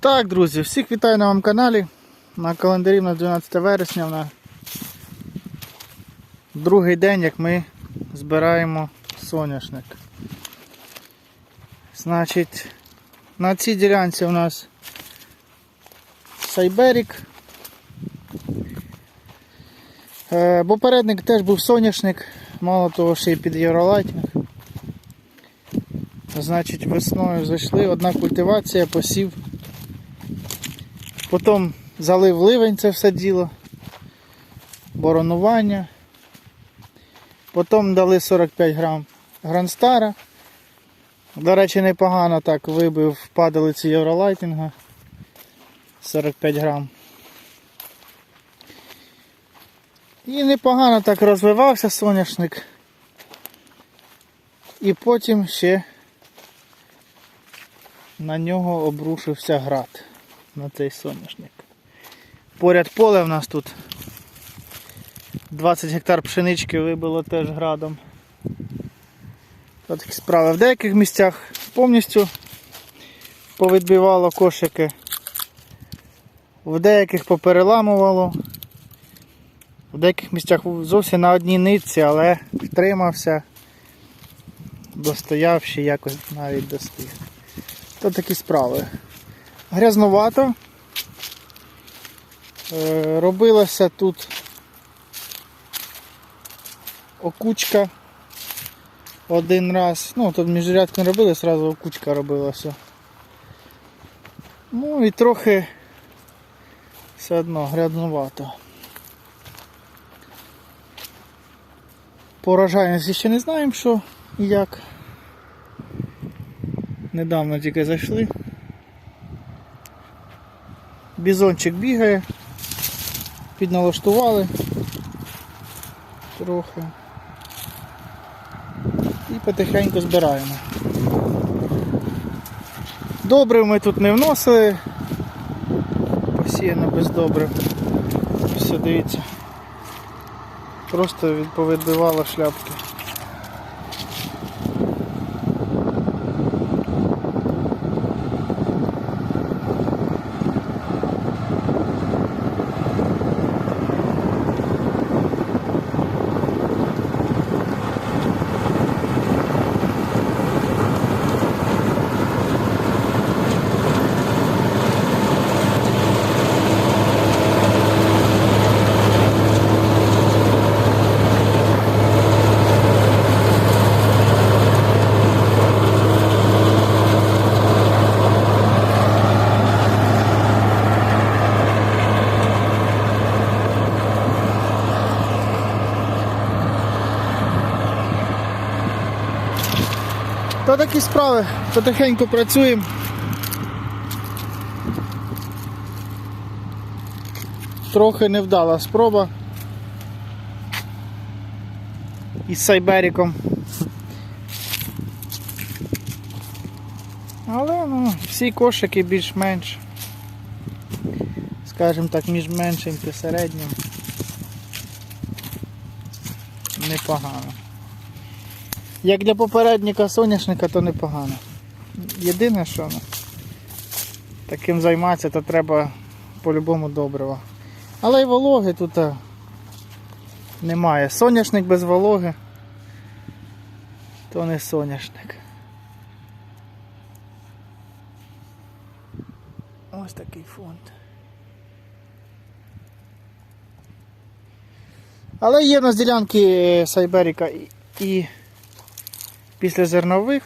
Так, друзі, всіх вітаю на вам каналі. На календарі на 12 вересня на другий день, як ми збираємо соняшник. Значить, на цій ділянці у нас Сайберік. Е, Попередник теж був соняшник, мало того, ще й під євролайтінг. Значить, весною зайшли, одна культивація, посів. Потім залив ливень це все діло, боронування. Потім дали 45 грам гранстара. До речі, непогано так вибив падалиці євролайтінга. 45 грам. І непогано так розвивався соняшник. І потім ще на нього обрушився град на цей соняшник. Поряд поле в нас тут 20 гектар пшенички вибило теж градом. Такі справи. В деяких місцях повністю повідбивало кошики, в деяких попереламувало, в деяких місцях зовсім на одній нитці, але втримався, достояв ще якось навіть достиг. То такі справи. Грязнувато. Е, Робилася тут окучка один раз. Ну, тут міжрядку не робили, одразу окучка робилася. Ну і трохи все одно грязнувато. По урожайності ще не знаємо, що і як. Недавно тільки зайшли. Бізончик бігає, підналаштували трохи. І потихеньку збираємо. Добрив ми тут не вносили. Посіяно без добрив. Все, дивіться. Просто відповідбивало шляпки. То такі справи, потихеньку працюємо. Трохи невдала спроба із Сайберіком. Але ну, всі кошики більш-менш, скажімо так, між меншим та середнім непогано. Як для попередника соняшника, то непогано. Єдине, що таким займатися, то треба по-любому добрива. Але й вологи тут немає. Соняшник без вологи, то не соняшник. Ось такий фонд. Але є в нас ділянки е, Сайберіка і після зернових,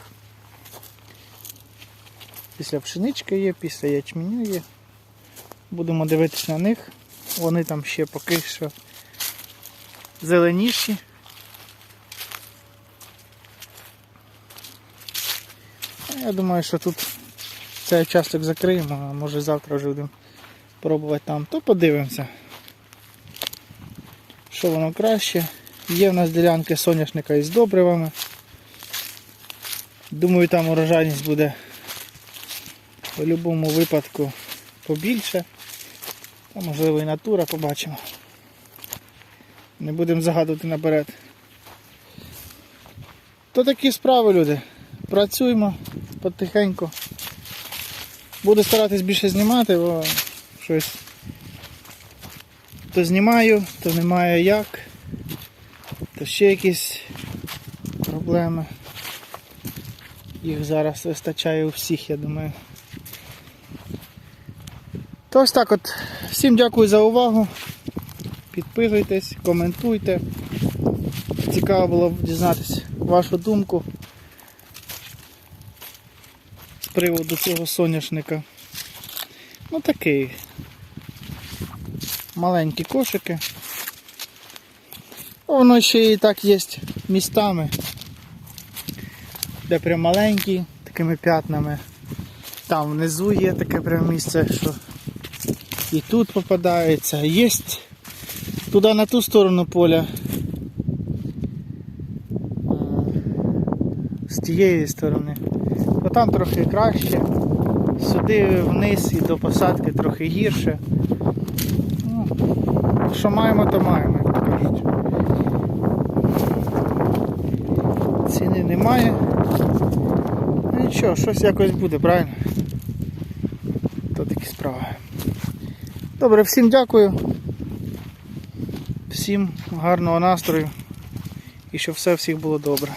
після пшенички є, після ячменю є. Будемо дивитися на них. Вони там ще поки що зеленіші. Я думаю, що тут цей участок закриємо, а може завтра вже будемо пробувати там, то подивимося, що воно краще. Є в нас ділянки соняшника із добривами. Думаю, там урожайність буде в будь-якому випадку побільше. А можливо і натура побачимо. Не будемо загадувати наперед. То такі справи, люди. Працюємо потихеньку. Буду старатись більше знімати, бо щось то знімаю, то немає як, то ще якісь проблеми. Їх зараз вистачає у всіх, я думаю. То ось так от. Всім дякую за увагу. Підписуйтесь, коментуйте. Цікаво було б дізнатися вашу думку з приводу цього соняшника. Ну такий. Маленькі кошики. Воно ще і так є містами. Де прям маленькі, такими п'ятнами. Там внизу є таке прям місце, що і тут попадається. Є туди на ту сторону поля. З тієї сторони. То там трохи краще. Сюди вниз і до посадки трохи гірше. Ну, що маємо, то маємо. Ціни немає. Ну нічого, щось якось буде, правильно? То такі справи. Добре, всім дякую. Всім гарного настрою і щоб все всіх було добре.